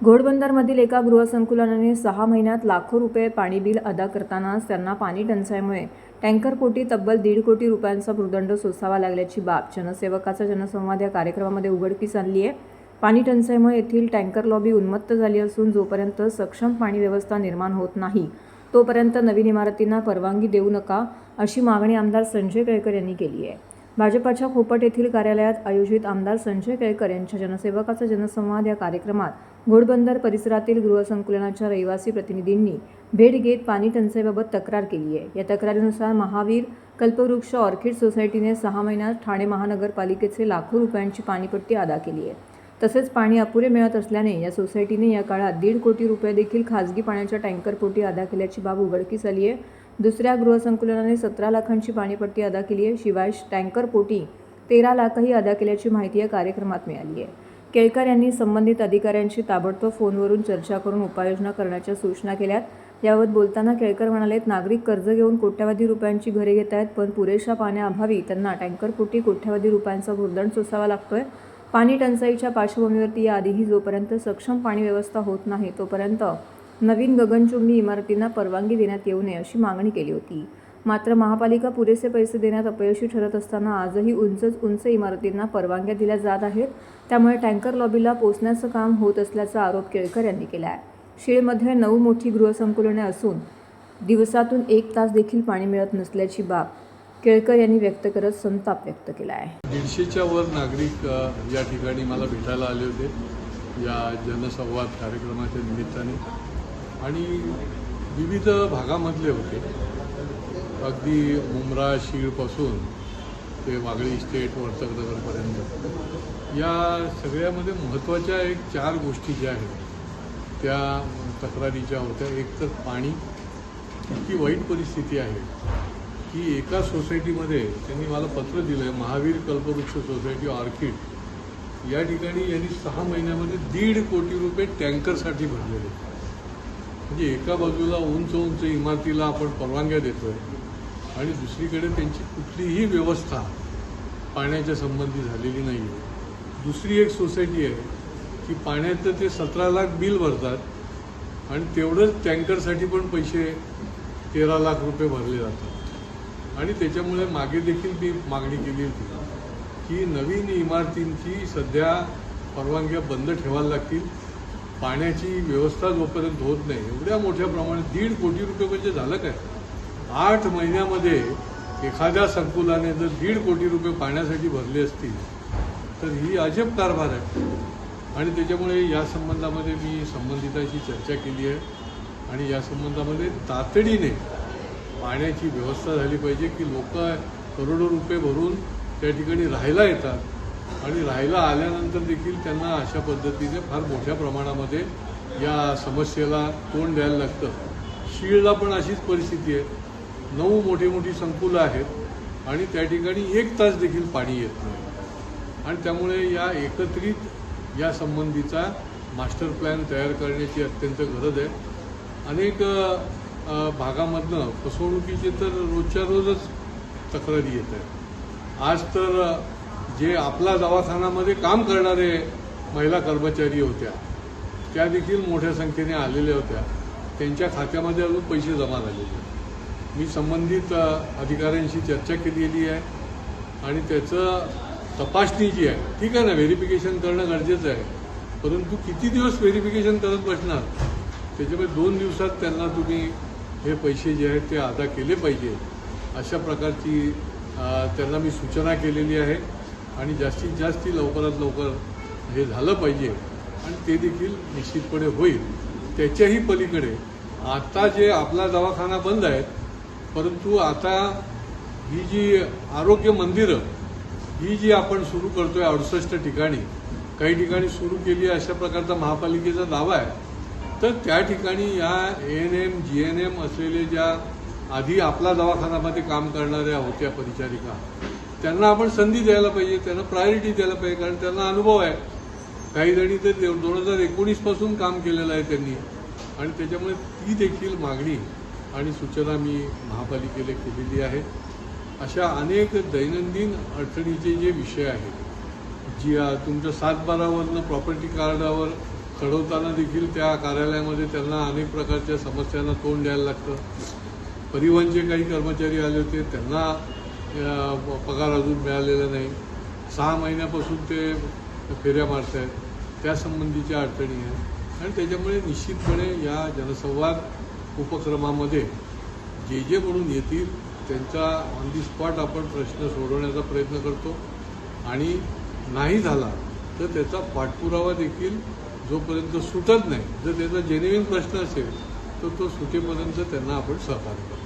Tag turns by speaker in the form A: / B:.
A: घोडबंदरमधील एका गृहसंकुलनाने सहा महिन्यात लाखो रुपये पाणी बिल अदा करतानाच त्यांना पाणी टंचाईमुळे टँकरपोटी तब्बल दीड कोटी रुपयांचा भूदंड सोसावा लागल्याची बाब. जनसेवकाचा जनसंवाद या कार्यक्रमामध्ये उघडकीस आणली आहे. पाणी टंचाईमुळे येथील टँकर लॉबी उन्मत्त झाली असून जोपर्यंत सक्षम पाणी व्यवस्था निर्माण होत नाही तोपर्यंत नवीन इमारतींना परवानगी देऊ नका अशी मागणी आमदार संजय केळकर यांनी केली आहे. भाजपाच्या खोपट येथील कार्यालयात आयोजित आमदार संजय केळकर यांच्या जनसेवकाचा जनसंवाद या कार्यक्रमात घोडबंदर परिसरातील गृहसंकुलनाच्या रहिवासी प्रतिनिधींनी भेट घेत पाणी टंचाईबाबत तक्रार केली आहे. या तक्रारीनुसार महावीर कल्पवृक्ष ऑर्किड सोसायटीने सहा महिन्यात ठाणे महानगरपालिकेचे लाखो रुपयांची पाणीपट्टी अदा केली आहे. तसेच पाणी अपुरे मिळत असल्याने या सोसायटीने या काळात दीड कोटी रुपये देखील खासगी पाण्याच्या टँकरपोटी अदा केल्याची बाब उघडकीस आली आहे. दुसऱ्या गृहसंकुलनाने सतरा लाखांची पाणीपट्टी अदा केली आहे. शिवाय टँकरपोटी तेरा लाखही अदा केल्याची माहिती या कार्यक्रमात मिळाली आहे. केळकर यांनी संबंधित अधिकाऱ्यांशी ताबडतोब फोनवरून चर्चा करून उपाययोजना करण्याच्या सूचना केल्यात. याबाबत बोलताना केळकर म्हणालेत नागरिक कर्ज घेऊन कोट्यवधी रुपयांची घरे घेत आहेत पण पुरेशा पाण्याअभावी त्यांना टँकरपोटी कोट्यवधी रुपयांचा भुर्दंड सोसावा लागतोय. पाणी टंचाईच्या पार्श्वभूमीवरती याआधीही जोपर्यंत सक्षम पाणी व्यवस्था होत नाही तोपर्यंत नवीन गगनचुंबी इमारतींना परवानगी देण्यात येऊ नये अशी मागणी केली होती. मात्र महापालिका पुरेसे पैसे देण्यात अपयशी ठरत असताना आजही उंचच उंच इमारतींना परवानग्या दिल्या जात आहेत. त्यामुळे टँकर लॉबीला पोचण्याचं काम होत असल्याचा आरोप केळकर यांनी केला आहे शीळमध्ये नऊ मोठी गृहसंकुलने असून दिवसातून एक तास देखील पाणी मिळत नसल्याची बाब केळकर यांनी व्यक्त करत संताप व्यक्त केला आहे
B: दीडशेच्या वर नागरिक या ठिकाणी मला भेटायला आले होते. या जनसंवाद कार्यक्रमाच्या निमित्ताने. आणि विविध भागामधले होते. अगदी मुमरा शीळपासून ते वागळी इस्टेट वर्तकनगरपर्यंत या सगळ्यामध्ये महत्त्वाच्या एक चार गोष्टी ज्या आहेत त्या तक्रारीच्या होत्या. एक तर पाणी. इतकी वाईट परिस्थिती आहे की एका सोसायटीमध्ये त्यांनी मला पत्र दिलं आहे महावीर कल्पवृक्ष सोसायटी ऑर्किड या ठिकाणी यांनी सहा महिन्यामध्ये दीड कोटी रुपये टँकरसाठी भरलेले. म्हणजे एका बाजूला उंच उंच इमारतीला आपण परवानग्या देतो आहे आणि दुसरीकडे त्यांची कुठलीही व्यवस्था पाण्याच्या संबंधी झालेली नाही आहे दुसरी एक सोसायटी आहे की पाण्याचं ते सतरा लाख बिल भरतात आणि तेवढंच टँकरसाठी पण पैसे तेरा लाख रुपये भरले जातात. आणि त्याच्यामुळे मागे देखील मी मागणी केली होती की नवीन इमारतींची सध्या परवानग्या बंद ठेवायला लागतील. पाण्याची व्यवस्था जोपर्यंत होत नाही एवढ्या मोठ्या प्रमाणात दीड कोटी रुपये म्हणजे झालं काय? आठ महिन्यामध्ये एखाद्या संकुलाने जर दीड कोटी रुपये पाण्यासाठी भरले असतील तर ही अजब कारभार आहे. आणि त्याच्यामुळे या संबंधामध्ये मी संबंधिताशी चर्चा केली आहे. आणि या संबंधामध्ये तातडीने पाण्याची व्यवस्था झाली पाहिजे की लोक करोडो रुपये भरून त्या ठिकाणी राहायला येतात. आणि राहायला आल्यानंतर देखील त्यांना अशा पद्धतीने फार मोठ्या प्रमाणामध्ये या समस्येला तोंड द्यायला लागतं. शीळला पण अशीच परिस्थिती आहे. नऊ मोठी मोठी संकुलं आहेत आणि त्या ठिकाणी एक तास देखील पाणी येत नाही. आणि त्यामुळे या एकत्रित या संबंधीचा मास्टर प्लॅन तयार करण्याची अत्यंत गरज आहे. अनेक भागामधनं फसवणुकीचे तर रोजच्या रोजच तक्रारी येत आहेत. आज तर जे आपला दवाखान्यामध्ये काम करणारे महिला कर्मचारी होत्या त्या देखील मोठ्या संख्येने आलेल्या होत्या. त्यांच्या खात्यामध्ये अजून पैसे जमा झालेले मी संबंधित अधिकाऱ्यांशी चर्चा केलेली आहे आणि त्याचं तपासणी जी आहे ठीक आहे ना व्हेरिफिकेशन करणं गरजेचं आहे. परंतु किती दिवस व्हेरिफिकेशन करत बसणार? त्याच्यामुळे दोन दिवसात त्यांना तुम्ही हे पैसे जे आहेत ते अदा केले पाहिजे. अशा प्रकारची त्यांना मी सूचना केलेली आहे आणि जास्तीत जास्त लवकरात लवकर हे झालं पाहिजे आणि ते देखील निश्चितपणे होईल. त्याच्याही पलीकडे आता जे आपला दवाखाना बंद आहेत परंतु आता ही जी आरोग्य मंदिरं ही जी आपण सुरू करतोय अडुसष्ट ठिकाणी काही ठिकाणी सुरू केली अशा प्रकारचा महापालिकेचा दावा आहे तर त्या ठिकाणी या A N M G N M असलेले ज्या आधी आपला दवाखान्यामध्ये काम करणाऱ्या होत्या परिचारिका त्यांना आपण संधी द्यायला पाहिजे त्यांना प्रायोरिटी द्यायला पाहिजे कारण त्यांना अनुभव आहे. काही जणी तर दोन हजार एकोणीसपासून काम केलेलं आहे त्यांनी आणि त्याच्यामुळे ती देखील मागणी आणि सूचना मी महापालिकेला केलेली आहे. अशा अनेक दैनंदिन अडचणीचे जे विषय आहेत जी तुमच्या सातबारावरनं प्रॉपर्टी कार्डावर चढवताना देखील त्या कार्यालयामध्ये त्यांना अनेक प्रकारच्या समस्यांना तोंड द्यायला लागतं. परिवहनचे काही कर्मचारी आले होते त्यांना पगार अजून मिळालेला नाही. सहा महिन्यापासून ते फेऱ्या मारत आहेत त्यासंबंधीच्या अडचणी आहेत. आणि त्याच्यामुळे निश्चितपणे या जनसंवाद उपक्रमामध्ये जे जे म्हणून येतील त्यांचा ऑन दी स्पॉट आपण प्रश्न सोडवण्याचा प्रयत्न करतो. आणि नाही झाला तर त्याचा पाठपुरावा देखील जोपर्यंत सुटत नाही जर त्याचा जेन्युईन प्रश्न असेल तर तो सुटेपर्यंत त्यांना आपण सहकार्य करतो.